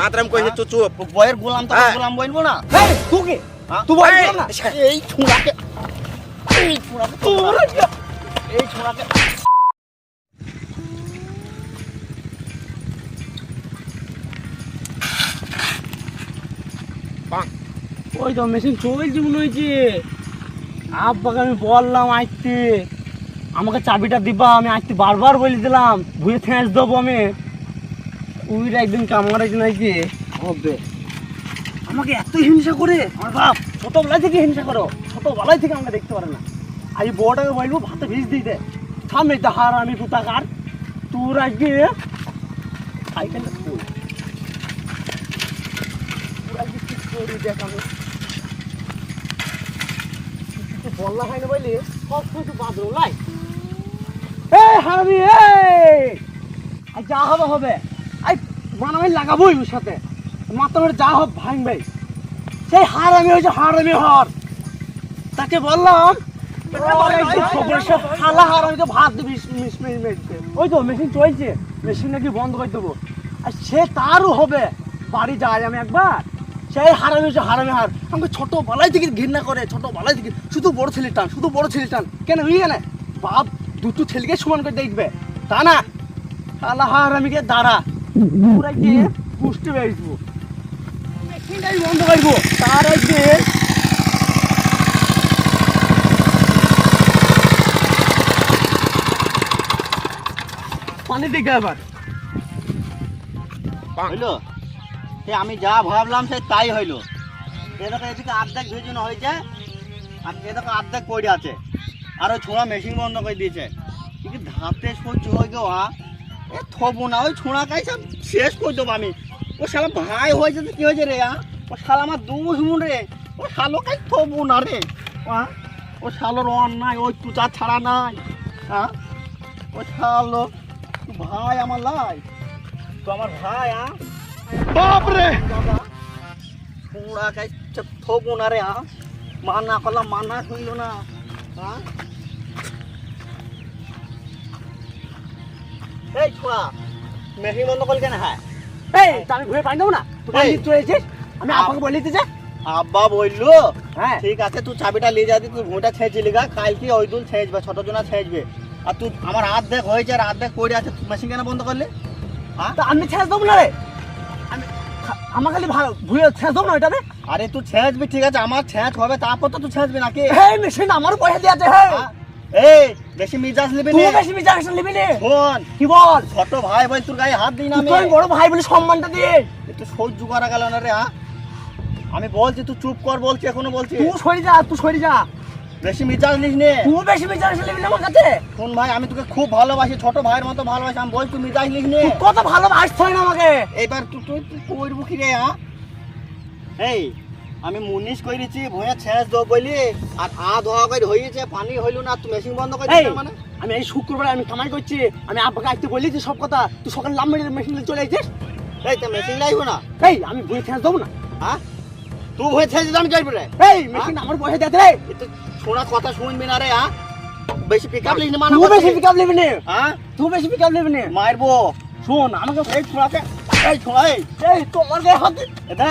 মাত্রাম কইছে চুপ তো বয়ের গোলাম তো হ্যাঁ। গোলাম বলব না? এই তুই কে? হ্যাঁ? তুই বল না? এই ছোঁড়াকে এই ছোঁড়াকে এই ছোঁড়াকে ওই তো মেশিন চলছে মনে হয়েছে। আব্বাকে আমি বললাম আইতে আমাকে চাবিটা দিবা আমি আইতে বারবার বলে দিলাম ভুয়ে থেঁচ দেবো আমি। উইর একদিন কামার একদিন আইতে হবে। আমাকে এত হিংসা করে? আমার বাপ ছোটবেলায় থেকে হিংসা করো। ছোটবেলায় থেকে আমাকে দেখতে পারে না। আজ বউটাকে বলব ভাতে ভিজ দিতে থাম এই হার আমি কোথাকার তোর আজকে সাইকেলটা কিছু বললা হয় না বলে সব কিছু বাদল লাই এই হারামি যা হবে হবে। আই মানামি লাগাবোই ওর সাথে। মাত্র যা হবে ভাই সেই হারামি হয়েছে, হারামি হর তাকে বললাম ওই তো, মেশিন চলছে। মেশিন নাকি বন্ধ করে দেবো। আর সে তারও হবে। বাড়ি যায় আমি একবার। সেই হারামি হচ্ছে হারামি হার আমাকে ছোট বেলায় থেকে ঘৃণা করে, ছোট বেলায় থেকে। শুধু বড় ছেলে টান, শুধু বড় ছেলে টান। কেন, বুঝলি কেন? বাপ দুটো ছেলেকে সমান করে দেখবে। তা না? আল্লাহ হারামিকে দাঁড়া। বন্ধ করব তার সে আমি যা ভাবলাম সে তাই হইল। এদিকে এদিকে আর্ধেক ভেজানো হয়েছে, আর এদিকে আর্ধেক পড়ে আছে। আর ওই ছোঁড়া মেশিন বন্ধ করে দিয়েছে। কিন্তু সহ্য হয়ে গেও হা এ থবো না ওই ছোঁড়া খাই সব শেষ করে দেবো আমি। ও শালা ভাই হয়েছে তো কি হয়েছে রে ও শালা আমার দুষ মুন রে। ও শালো খাই থবো না রে হ্যাঁ ও শালোর অন্যায় ওই তুচা ছাড়া নাই হ্যাঁ ও শালো ভাই আমার লাই। তো আমার ভাই হ্যাঁ বাপরে পুরা কাই থবো না রে হ্যাঁ মানা করলাম মানা হইল না হ্যাঁ এই বন্ধ করলি কেন হ্যাঁ? এই আমি ঘুরে দেবো না? তুই এই। পানি আমি আপ- বলে দিতে আব্বা বলল হ্যাঁ। ঠিক আছে তুই চাবিটা নিয়ে যাবি তুই ভুঁটা ছেঁচলি গা কালকে ওই দুল ছেঁচবে ছোট জনা ছেঁচবে। আর তুই আমার হাত দেখ হয়েছে আর পড়ে আছে তুই মেশিন কেন বন্ধ করলি? হ্যাঁ? তা আমি ছেঁচ দেবো না রে। আমি আমার খালি ভালো ছেঁচ দেবো না ওইটাতে। আরে তুই ছেঁচবি ঠিক আছে আমার ছেঁচ হবে তারপর তো তুই ছেঁচবি নাকি? এই মেশিন আমারও পয়সা দিয়ে আছে হ্যাঁ হ্যাঁ? এই বেশি মিজাজ নিবি তুই বেশি নিবি নে। শোন। কি বল? ছোট ভাই বল তোর গায়ে হাত দিই না আমি। বড় ভাই বলে সম্মানটা একটু সহ্য করা গেল না রে হ্যাঁ আমি বলছি তুই চুপ কর বলছি এখনও বলছি। তুই সরে যা তুই সরে যা। বেশি মিজাজ নিস নে। তুই বেশি মিজাজ নিবি না আমার কাছে। শোন ভাই আমি তোকে খুব ভালোবাসি ছোট ভাইয়ের মতো ভালোবাসি আমি বলছি তুই মিজাজ নিস নে। কত ভালোবাসতে হয় না আমাকে? এবার তুই তুই তুই করব কি রে হ্যাঁ এই আমি মুনিশ করেছি ভুঁয়ে ছেঁচ দেবো বলি আর আ ধোয়া করে হয়েছে পানি হইল না তুই মেশিন বন্ধ করে এই দিলি মানে? আমি এই শুক্রবার আমি কামাই করছি আমি আব্বাকে আসতে বলেছি সব কথা তুই সকালে লাভ মেরে মেশিন চলে আসছিস এই তো মেশিন লাইব না? এই আমি ভুয়ে ছেঁচ দেবো না। হ্যাঁ? তুই ভুঁয়ে ছেঁচ দিতে আমি যাইব রে। এই মেশিন আমার পয়সা দিয়ে দে রে। শোনা কথা শুনবি না রে হ্যাঁ? বেশি পিক আপ মানা তুই বেশি করছিস। পিক আপ নেবি নে। হ্যাঁ? তুই বেশি পিক আপ নেবি নে। মারবো। শোন আমাকে এই ছোড়াকে এই ছোড়া এই। তোমার গায়ে হাত দে- এটা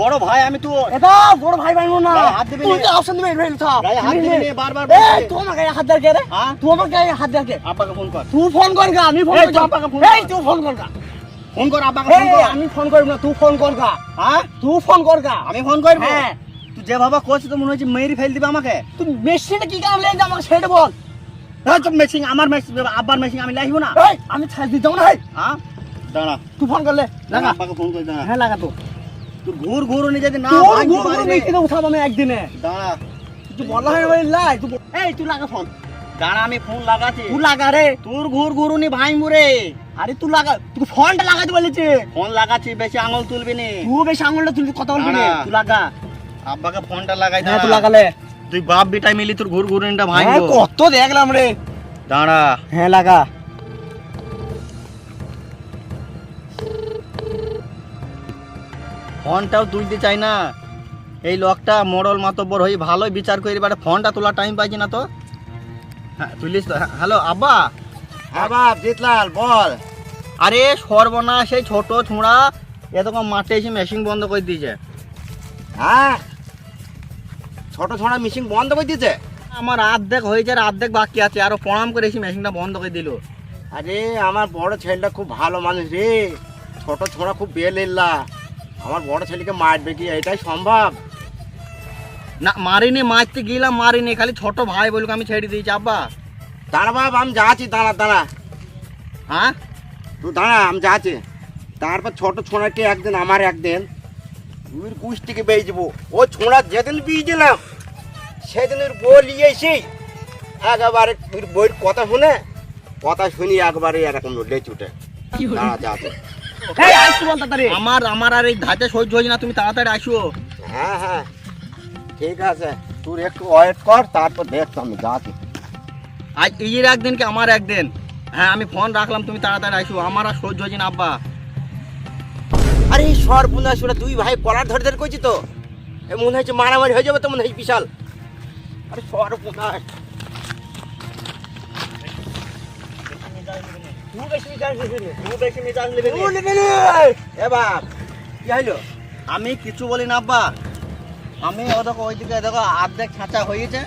বড় ভাই আমি তো এটা বড় ভাই ভাই না। হাত দিবি তুই অপশন দিবি রেল থা গায়ে হাত দিবি নে, বারবার এই তুই আমার গায়ে হাত রে? হ্যাঁ? তুই আমার গায়ে হাত দে কে? আব্বাকে ফোন কর। তুই ফোন কর গা আমি ফোন কর। আব্বাকে ফোন এই। তুই ফোন কর গা। ফোন কর আব্বাকে ফোন কর। আমি ফোন করব না তুই ফোন কর গা। হ্যাঁ? তুই ফোন কর গা। আমি ফোন করব? হ্যাঁ। তুই যে বাবা করছিস তো মনে হচ্ছে মেরি ফেল দিবে আমাকে। তুই মেশিনে কি কাম লেগে আমাকে সেটা বল। হ্যাঁ তো মেশিন আমার মেশিন আব্বার মেশিন আমি লাইব না। এই আমি ছাড় দিতে না হ্যাঁ? দাঁড়া। তুই ফোন করলে লাগা। আব্বাকে ফোন করে দাঁড়া। হ্যাঁ লাগা তো। ঘুর ঘুর নি যদি না তোর পারবি। উঠাবো আমি একদিনে। দাঁড়া। তুই বলা হয় বলে লাই তুই এই তুই লাগা ফোন দাঁড়া আমি ফোন লাগাচ্ছি। তুই লাগা রে। তোর ঘুর ভাই মুরে আরে তুই লাগা তুই ফোনটা লাগাতে বলেছে। ফোন লাগাচ্ছি বেশি আঙুল তুলবি নি। তুই বেশ আঙুলটা তুই কথা বলবি না। তুই লাগা। আব্বাকে ফোনটা লাগাই হ্যাঁ তুই লাগালে। তুই বাপ বিটাই মিলি তোর ঘুর ঘুরুনিটা ভাই হ্যাঁ কত দেখলাম রে। দাঁড়া। হ্যাঁ লাগা। ফোনটাও তুলতে চাই না। এই লোকটা মোড়ল মাতব্বর হয়ে ভালোই বিচার করে এবারে ফোনটা তোলার টাইম পাইছি না তো। হ্যাঁ তুলিস তো। হ্যাঁ, হ্যালো আব্বা। হ্যাঁ বাপ জিতলাল বল। আরে সর্বনাশ এই ছোট ছোঁড়া এ তখন মাঠে এসে মেশিন বন্ধ করে দিয়েছে। হ্যাঁ ছোট ছোঁড়া মেশিন বন্ধ করে দিয়েছে? আমার অর্ধেক হয়েছে আর অর্ধেক বাকি আছে আরও প্রণাম করে এসে মেশিনটা বন্ধ করে দিল। আরে আমার বড় ছেলেটা খুব ভালো মানুষ রে। ছোট ছোঁড়া খুব বেল এল্লা আমার বড় ছেলেকে মারবে কি? এটাই সম্ভব? না মারিনি মারতে গেলাম মারিনি খালি ছোট ভাই বলুক আমি ছেড়ে দিয়েছি আব্বা। দাঁড়া বাবা আমি যাচ্ছি দাঁড়া দাঁড়া। হ্যাঁ? তুই দাঁড়া আমি যাচ্ছি। তারপর ছোট ছোঁড়াকে একদিন আমার একদিন দুইয়ের কুশ থেকে বেয়ে যাব। ও ছোঁড়া যেদিন বিয়েছিলাম সেদিন ওর বউ নিয়ে এসে একেবারে বইয়ের কথা শুনে কথা শুনি একবারে এরকম লেচ উঠে দাঁড়া যাচ্ছে। এই বল তাড়াতাড়ি। আমার আমার আর এই ধাতে সহ্য না তুমি তাড়াতাড়ি আসো। হ্যাঁ হ্যাঁ। ঠিক আছে তুই একটু ওয়েট কর তারপর দেখতো আমি যাচ্ছি আজ ইয়ের একদিন কি আমার একদিন? হ্যাঁ আমি ফোন রাখলাম তুমি তাড়াতাড়ি আসো। আমার আর সহ্য হয়েছে না আব্বা। আরে এই সর্বনাশ ওরা দুই ভাই কলার ধরে ধরে করছি তো। এ মনে হচ্ছে মারামারি হয়ে যাবে তো মনে হয় বিশাল। আরে সর্বনাশ। আমি কিছু বলি না আব্বা। আমি দেখো ওই দিকে দেখো অর্ধেক ছাঁচা হয়েছে।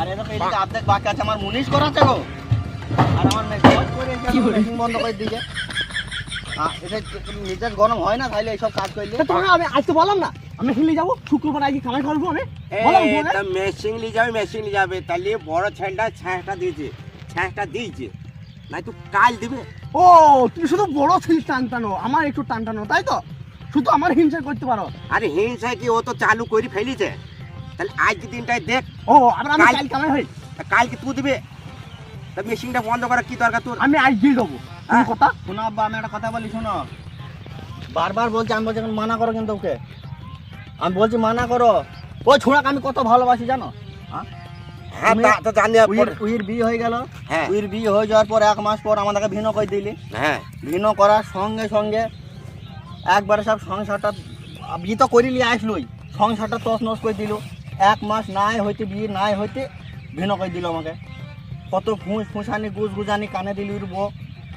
আর এদিকে এদিকে অর্ধেক বাকি আছে। আমার মুনিশ করাচ্ছে গো। আর আমার মেশিন বন্ধ করে দিয়েছে। মেজাজ গরম হয় না? তাহলে এইসব কাজ করলে। তা তোমাকে আমি বললাম না? আমি হিলে যাব শুক্রবার আজকে আমি। মেশিন নিয়ে যাবে মেশিন নিয়ে যাবে। তাহলে বড় ছেলেটা ছ্যাঁটা দিয়েছে ছ্যাঁটা দিয়েছে। নাই তো কাল দিবে। ও তুমি শুধু বড় ছিল টান টানো আমার একটু টান টানো তাই তো? শুধু আমার হিংসা করতে পারো। আরে হিংসা কি ও তো চালু করে ফেলিছে। তাহলে আজ দিনটাই দেখ। ও আবার আমি কাল- কামাই হই। কালকে তুই দিবে। তা মেশিনটা বন্ধ করার কি দরকার তোর? আমি আজ দিয়ে দেবো। হ্যাঁ। কথা। শোনো আব্বা আমি একটা কথা বলি শোনো। বারবার বলছি আমি বলছি মানা করো কিন্তু ওকে। আমি বলছি মানা করো। ওই ছোড়াকে আমি কত ভালোবাসি জানো? হ্যাঁ? হ্যাঁ তা তো জানি উইর বিয়ে হয়ে গেল। হ্যাঁ। উইর বিয়ে হয়ে যাওয়ার পর এক মাস পর আমাদেরকে ভিন্ন করে দিলি। হ্যাঁ। ভিন্ন করার সঙ্গে সঙ্গে একবারে সব সংসারটা বিয়ে তো করিলি আসলোই। সংসারটা তস নস করে দিল। এক মাস নাই হইতে বিয়ে নাই হইতে ভিন্ন করে দিল আমাকে। কত ফুঁস ফুঁসানি গুজ গুজানি কানে দিলি উঠবো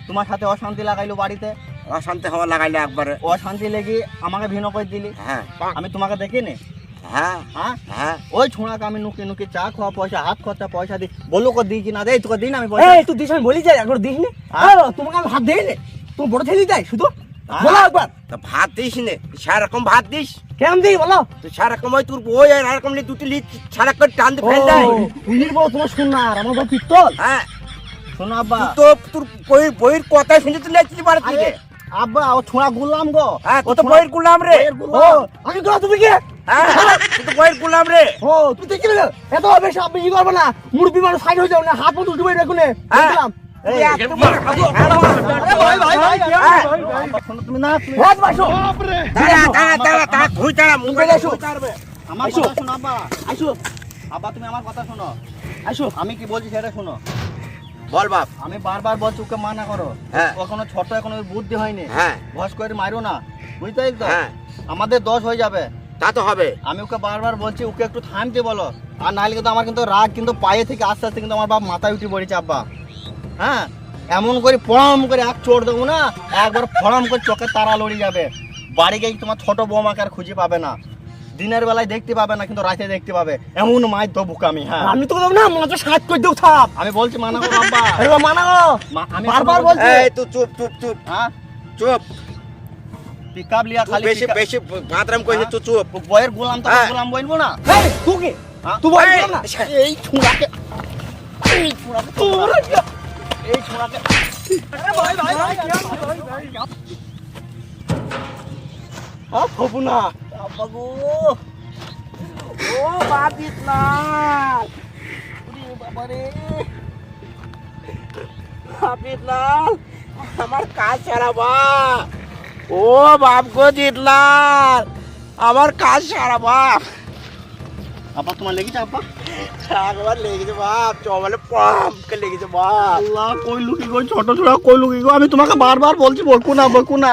তোমার সাথে অশান্তি লাগাইলো বাড়িতে। অশান্তি হওয়া লাগাইলে একবারে। অশান্তি লেগে আমাকে ভিন্ন করে দিলি। হ্যাঁ। আমি তোমাকে দেখিনি? হ্যাঁ হ্যাঁ? হ্যাঁ। ওই ছোঁড়াকে আমি নুকি নুকি চা খাওয়া পয়সা হাত খরচা পয়সা দিই। বলো কো দিই কি না দেয় তোকে দিন আমি পয়সা এই তুই দিস আমি বলি যাই একবার দিস নি। হ্যাঁ? আর তোমাকে আমি হাত দেই নে তুমি বড় ছেলে দেয় শুধু হ্যাঁ? বলো একবার। তা ভাত দিস নে সেরকম ভাত দিস। কেমন দিই বলো? তো সেরকম ওই তোর বই আর এরকম নিয়ে দুটি ছাড়া করে টান দিয়ে ফেল দেয়। উনির বড় তোমার শুননার আমার বড় পিস্তল। হ্যাঁ। শোনো আব্বা। তো তোর বইয়ের বইয়ের কথা শুনে তুই লেখছিস বাড়ি থেকে? আব্বা ও ছোঁড়া গুলাম গো। হ্যাঁ ও তুই তো বইয়ের গুলাম রে। আমি কেন তুমি কে তুই তো বইয়ের গুলাম রে। ও তুই দেখলি না এত বেশি আপনি কি করব না মুরব্বী মানুষ সাইড হয়ে যাও না হাত মতো উঠবে রেখুনে। দেখলাম। তুই এই, এত বড় কথা- ভাই, ভাই, ভাই। শোনো তুমি না আমার কথা শোনো আব্বা। আইসো আব্বা তুমি আমার কথা শোনো। আইসো আমি কি বলছি সেটা শোনো। বল বাপ। আমি বারবার বলছি ওকে মানা করো। হ্যাঁ। ও এখনও ছোট এখনও বুদ্ধি হয়নি। হ্যাঁ। ভস করে মারো না। বুঝতে হ্যাঁ। আমাদের দোষ হয়ে যাবে। তা তো হবে। আমি ওকে বারবার বলছি ওকে একটু থামতে বলো। আর নাহলে কিন্তু আমার কিন্তু রাগ কিন্তু পায়ে থেকে আস্তে আস্তে কিন্তু আমার বাপ মাথায় উঠে পড়েছে আব্বা। হ্যাঁ? এমন করে পড়াম করে এক চোর দেবো না একবার ফড়াম করে চোখের তারা লড়ে যাবে। বাড়ি গিয়ে তোমার ছোট বৌমাকে আর খুঁজে পাবে না। দিনের বেলায় দেখতে পাবে না কিন্তু রাতে দেখতে পাবে। এমন মায়ের দেবো আমি হ্যাঁ। আমি তো দেবো না মজা সাত করে দেবো থাপ আমি বলছি মানা করো আব্বা। মানা করো। আমি বারবার বলছি। এই তুই চুপ চুপ চুপ। হ্যাঁ? চুপ। পিকআপ লিয়া তুই খালি বেশি pick up- বেশি বাদরাম কইছিস তুই চুপ বইয়ের গোলাম তো হ্যাঁ। গোলাম বলব না এই তুই কি হ্যাঁ? তুই বল এই, না এই ছুঁড়াকে এই ছুঁড়াকে তোর এই ছুঁড়াকে ভাই ভাই ভাই আ খবু না আব্বা গো ও বাদিত না ওরে বাবা রে বাপিত লাল আমার কাজ সারা বা ও বাপ গো জিতলাল আমার কাজ সারা বাপ। আপা তোমার লেগেছে আপা একবার লেগেছে বাপ। চবলে পাম্পকে লেগেছে বাপ? আল্লাহ কই লুকি গো ছোট ছোট কই লুকি গো? আমি তোমাকে বারবার বলছি বকু না বকু না।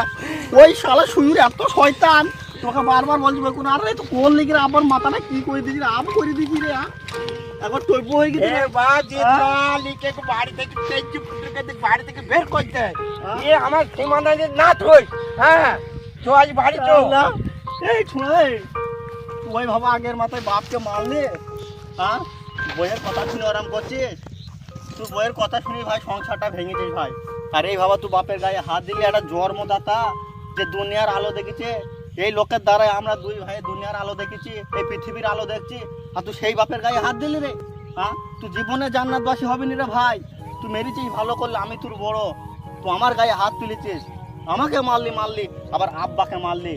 ওই শালা শুয়ুর এত শয়তান। তোমাকে বারবার বলছি বকু না আরে তো কোন লিখে আবার মাথাটা কি করে দিয়েছি রে? আম করে দিয়েছি রে? একবার টইব হয়ে গেছে রে। বা জিতলাল লিখে বাড়ি থেকে তেজি পুত্রকে বাড়ি থেকে বের করতে এ আমার সীমানা যে না থই হ্যাঁ? চো আজ বাড়ি আল্লাহ, এই শুনে ওই বাবা আগের মাথায় বাপকে মারলে হ্যাঁ বইয়ের কথা শুনে আরাম করছিস? তুই বইয়ের কথা শুনি ভাই সংসারটা ভেঙেছিস ভাই। আরে বাবা তুই বাপের গায়ে হাত দিলে একটা জন্মদাতা যে দুনিয়ার আলো দেখেছে এই লোকের দ্বারাই আমরা দুই ভাই দুনিয়ার আলো দেখেছি এই পৃথিবীর আলো দেখছি। আর তুই সেই বাপের গায়ে হাত দিলি রে। হ্যাঁ? তুই জীবনে জান্নাতবাসী হবি নি রে ভাই। তুই মেরেছিস ভালো করলে আমি তোর বড়। তুই আমার গায়ে হাত তুলেছিস। আমাকে মারলি মারলি আবার আব্বাকে মারলি।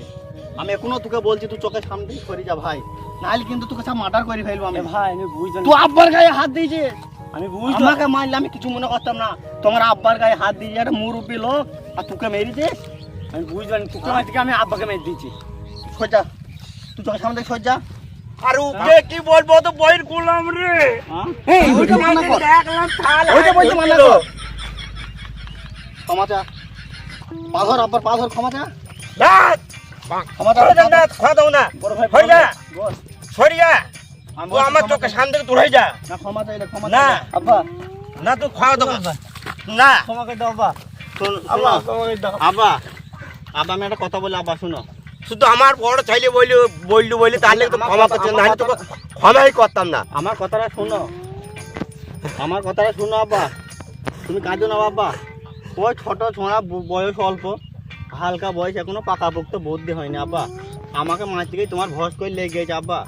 আমি এখনও তোকে বলছি তুই চোখের সামনে থেকে সরে যা ভাই। নাহলে কিন্তু তোকে সব মার্ডার করে ফেলব আমি। ভাই আমি বুঝলাম তুই আব্বার গায়ে হাত দিয়েছিস? আমি বুঝলাম আমাকে মারলে আমি কিছু মনে করতাম না। তোমার আব্বার গায়ে হাত দিয়ে একটা মুরব্বী লোক আর তোকে মেরেছিস? আমি বুঝলাম তোকে মার থেকে আমি আব্বাকে মেরে দিয়েছি। সোজা তুই চোখের সামনে সজ্জা আর ওকে কি বলব তো বইয়ের গুলাম রে। এই ওইটা মানা কর। ওইটা বলতে মানা কর। ক্ষমা চা পাথর আব্বার পাথর ক্ষমা চা ক্ষমা চা না খা দাও না। বড় ভাই হয়ে যা। সরিয়া আমি ও আমার ক্ষমা চোখের চা। সামনে থেকে দূর হয়ে যা। না ক্ষমা চাইলে ক্ষমা না। আব্বা। না তুই খাওয়া দাও। না। ক্ষমা করে দাও আব্বা। আব্বা শোনো। আমাকে দাও। আব্বা। আব্বা আমি একটা কথা বলি আব্বা শুনো। শুধু আমার বড় চাইলে বললি বললি বললি তাহলে তো ক্ষমা করছে না তো ক্ষমাই করতাম না। আমার কথাটা শোনো। আমার কথাটা শোনো আব্বা। তুমি কাঁদো না বাবা ওই ছোট ছোঁড়া বয়স অল্প হালকা বয়স এখনও পাকাপোক্ত বুদ্ধি হয়নি আব্বা। আমাকে মাছ থেকে তোমার ভস করে লেগে গেছে আব্বা।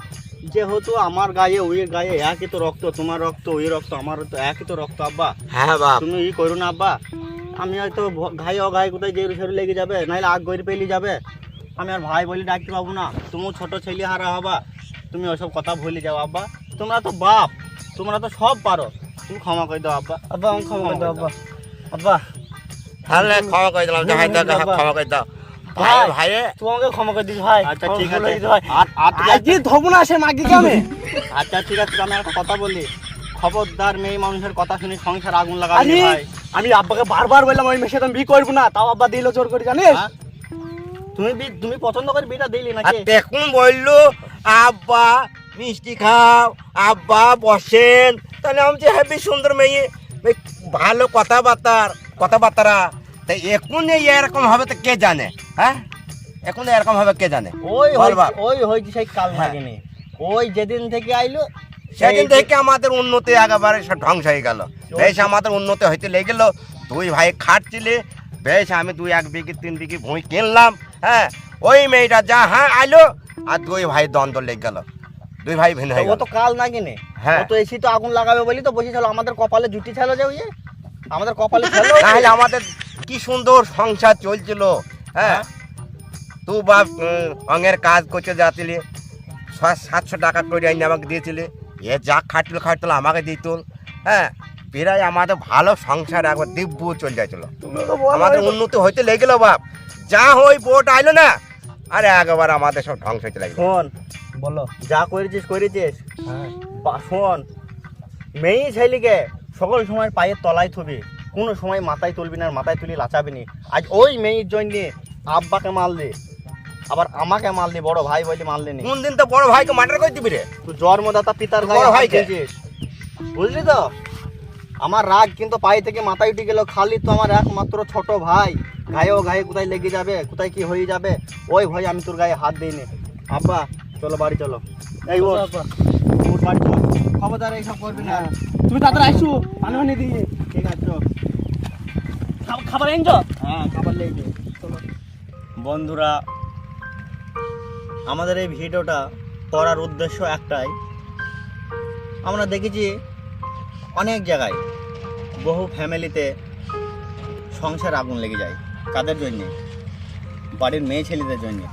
যেহেতু আমার গায়ে ওই গায়ে একই তো রক্ত তোমার রক্ত ওই রক্ত আমার তো একই তো রক্ত আব্বা। হ্যাঁ তুমি ই করো না আব্বা। আমি হয়তো ঘাই ও ঘাই কোথায় জেরু সেরু লেগে যাবে নাহলে আগ গড়ি পেলি যাবে। আমি আর ভাই বলি ডাকতে পাবো না। তুমিও ছোট ছেলে হারা হবা। তুমি ওসব কথা ভুলে যাও আব্বা। তোমরা তো বাপ তোমরা তো সব পারো। তুমি ক্ষমা করে দাও আব্বা। আব্বা আমাকে ক্ষমা করে দাও আব্বা। আব্বা। তাহলে ক্ষমা করে দিলাম যাই তো ক্ষমা করে দাও। ভাই ভাই। তুই আমাকে ক্ষমা করে দিস ভাই। আচ্ছা ঠিক আছে। ভাই। আর আর ঠিক আছে। না সে মাগিকে আমি। আচ্ছা ঠিক আছে আমি একটা কথা বলি। খবরদার মেয়ে মানুষের কথা শুনে সংসার আগুন লাগাবি ভাই। আমি আব্বাকে বারবার বললাম ওই মেশে আমি বিয়ে করব না। তাও আব্বা দিল জোর করে জানিস? হ্যাঁ? তুমি বি- তুমি পছন্দ করে বিটা দিলি আর নাকি দেখুন বলল আব্বা মিষ্টি খাও আব্বা বসেন। তাহলে আমি যে হেবি সুন্দর মেয়ে ভালো কথাবার্তার কথাবার্তারা। তাই এখন এই এরকম হবে তো কে জানে হ্যাঁ? এখন এরকম হবে কে জানে? ওই। ওই হয়েছে সেই কাল হ্যাঁ। লাগেনি ওই যেদিন থেকে আইলো সেদিন থেকে আমাদের উন্নতি একেবারে ধ্বংস হয়ে গেল। বেশ আমাদের উন্নতি হইতে লেগে গেল। দুই ভাই খাটছিলে। বেশ আমি দুই এক বিঘি তিন বিঘি ভুঁই কিনলাম হ্যাঁ। ওই মেয়েটা যা হ্যাঁ আইলো আর দুই ভাই দ্বন্দ্ব লেগে গেল। দুই ভাই ভিন্ন হয়ে ও গেল। তো কাল নাগিনি। হ্যাঁ। তো এসি তো আগুন লাগাবে বলি তো বসেছিল। আমাদের কপালে জুটি ছিল যে ওই আমাদের কপালে ছিল তাহলে আমাদের কি সুন্দর সংসার চলছিল হ্যাঁ। তুই বাপ উম, অঙ্গের কাজ করতে যাচ্ছিলি। সাতশো টাকা করে আইনি আমাকে দিয়েছিলে। এ যা খাটলো খাটলো আমাকে দিত হ্যাঁ? প্রায় আমাদের ভালো সংসার একবার দিব্য চলে যাচ্ছিল তুমি আমাদের উন্নতি হইতে লেগেলো বাপ। যা হই বোট আইলো না আরে একবার আমাদের সব ধ্বংস হইতে লাগল। শোন বলো যা করেছিস করেছিস? বা শোন মেয়ে ছেলেকে সকল সময় পায়ের তলায় থবি কোনো সময় মাথায় তুলবি না মাথায় তুলি লাচাবি নি। আজ ওই মেয়ের জন্যে আব্বাকে মারলি। আবার আমাকে মারলি বড় ভাই বলি মারলি নি। কোন দিন তো বড় ভাইকে মার্ডার করে দিবি রে? তুই জন্মদাতা পিতার গায়ে বড় ভাইকে? বুঝলি তো? আমার রাগ কিন্তু পায়ে থেকে মাথায় উঠে গেল খালি তো আমার একমাত্র ছোট ভাই। গায়ে ও গায়ে কোথায় লেগে যাবে কোথায় কি হয়ে যাবে ওই ভয় আমি তোর গায়ে হাত দিইনি। আব্বা চলো বাড়ি চলো। এই। ওঠ বাড়ি চলো। খবরদার এইসব করবি না। তুমি তাড়াতাড়ি আসো পানি পানি দিয়ে ঠিক আছে। খাবার এনেছো? হ্যাঁ খাবার লেগে চলো। বন্ধুরা আমাদের এই ভিডিওটা করার উদ্দেশ্য একটাই। আমরা দেখেছি অনেক জায়গায় বহু ফ্যামিলিতে সংসার আগুন লেগে যায়। কাদের জন্যে? বাড়ির মেয়ে ছেলেদের জন্যে।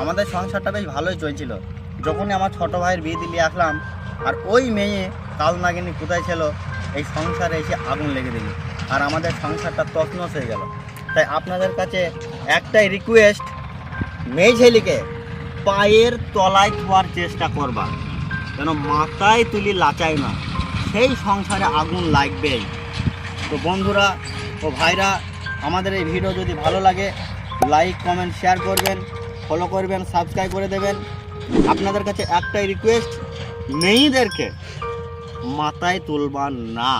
আমাদের সংসারটা বেশ ভালোই চলছিল। যখনই আমার ছোট ভাইয়ের বিয়ে দিলে আসলাম, আর ওই মেয়ে কাল নাগিনী কোথায় ছিল, এই সংসারে এসে আগুন লেগে দিল। আর আমাদের সংসারটা তছনছ হয়ে গেল। তাই আপনাদের কাছে একটাই রিকোয়েস্ট মেয়ে ছেলেকে পায়ের তলায় ধোয়ার চেষ্টা করবা। যেন মাথায় তুলি লাচাই না, সেই সংসারে আগুন লাগবেই। তো বন্ধুরা ও ভাইরা, আমাদের এই ভিডিও যদি ভালো লাগে লাইক কমেন্ট শেয়ার করবেন ফলো করবেন সাবস্ক্রাইব করে দেবেন। আপনাদের কাছে একটাই রিকোয়েস্ট মেয়েদেরকে মাথায় তুলবার না।